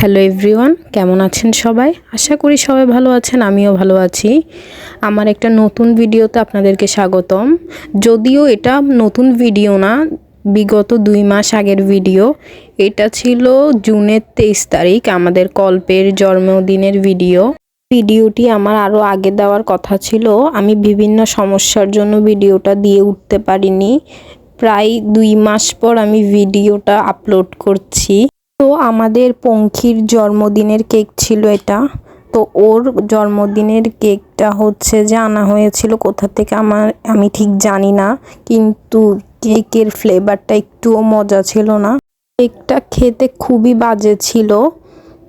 Hello everyone, কেমন আছেন সবাই? আশা করি সবাই ভালো আছেন, আমিও ভালো আছি। আমার একটা নতুন ভিডিওতে আপনাদেরকে স্বাগতম। যদিও এটা নতুন ভিডিও না, বিগত দুই মাস আগের ভিডিও। এটা ছিল জুনের তেইশ তারিখ, আমাদের কল্পের জন্মদিনের ভিডিও। ভিডিওটি আমার আরও আগে দেওয়ার কথা ছিল। আমি বিভিন্ন সমস্যার জন্য ভিডিওটা দিয়ে উঠতে পারিনি। প্রায় দুই মাস পর আমি ভিডিওটা আপলোড করছি। তো আমাদের পঙ্খির জন্মদিনের কেক ছিল এটা। তো ওর জন্মদিনের কেকটা হচ্ছে যে আনা হয়েছিল কোথা থেকে আমার আমি ঠিক জানি না, কিন্তু কেকের ফ্লেভারটা একটুও মজা ছিল না। কেকটা খেতে খুবই বাজে ছিল।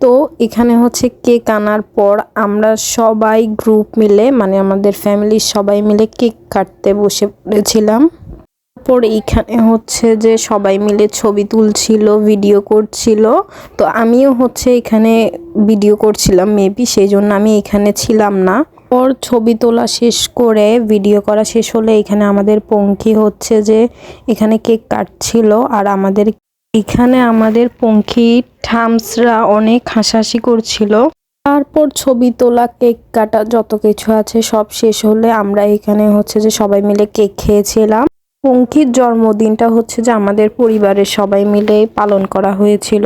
তো এখানে হচ্ছে কেক আনার পর আমরা সবাই গ্রুপ মিলে মানে আমাদের ফ্যামিলির সবাই মিলে কেক কাটতে বসে পড়েছিলাম। তারপর এইখানে হচ্ছে যে সবাই মিলে ছবি তুলছিল ভিডিও করছিল। তো আমিও হচ্ছে এখানে ভিডিও করছিলাম মেবি সেই জন্য আমি এখানে ছিলাম না। পর ছবি তোলা শেষ করে ভিডিও করা শেষ হলে এখানে আমাদের পঙ্খী হচ্ছে যে এখানে কেক কাটছিল। আর আমাদের, এখানে আমাদের পঙ্খী থামসরা অনেক হাসাহাসি করছিল। তারপর ছবি তোলা, কেক কাটা যত কিছু আছে সব শেষ হলে আমরা এখানে হচ্ছে যে সবাই মিলে কেক খেয়েছিলাম। পঙ্খির জন্মদিনটা হচ্ছে যে আমাদের পরিবারের সবাই মিলে পালন করা হয়েছিল।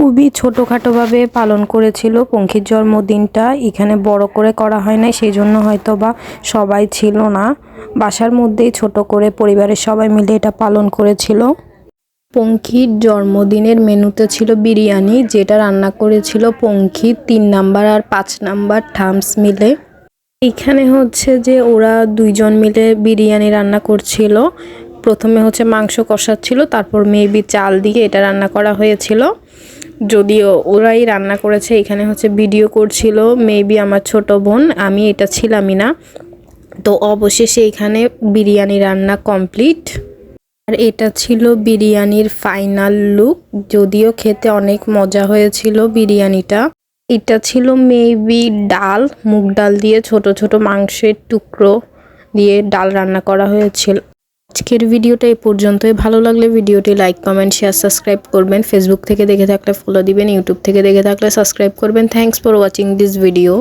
খুবই ছোটোখাটোভাবে পালন করেছিল পঙ্খির জন্মদিনটা। এখানে বড় করে করা হয় নাই সেই জন্য হয়তো বা সবাই ছিল না। বাসার মধ্যেই ছোট করে পরিবারের সবাই মিলে এটা পালন করেছিল। পঙ্খির জন্মদিনের মেনুতে ছিল বিরিয়ানি, যেটা রান্না করেছিল পঙ্খি, তিন নাম্বার আর পাঁচ নাম্বার থামস মিলে। এখানে হচ্ছে যে ওরা দুইজন মিলে বিরিয়ানি রান্না করছিল। প্রথমে হচ্ছে মাংস কষাচ্ছিল, তারপর মেবি চাল দিয়ে এটা রান্না করা হয়েছিল। যদিও ওরাই রান্না করেছে, এখানে হচ্ছে ভিডিও করছিল মেবি আমার ছোট বোন, আমি এটা ছিলামই না। তো অবশেষে এখানে বিরিয়ানি রান্না কমপ্লিট আর এটা ছিল বিরিয়ানির ফাইনাল লুক যদিও খেতে অনেক মজা হয়েছিল বিরিয়ানিটা। এটা ছিল মেবি ডাল, মুগ ডাল দিয়ে ছোট ছোট মাংসের টুকরো দিয়ে ডাল রান্না করা হয়েছিল। আজকের ভিডিওটা এই পর্যন্তই। ভালো লাগলে ভিডিওটি লাইক কমেন্ট শেয়ার সাবস্ক্রাইব করবেন। ফেসবুক থেকে দেখে থাকলে ফলো দিবেন ইউটিউব থেকে দেখে থাকলে সাবস্ক্রাইব করবেন। Thanks for watching this video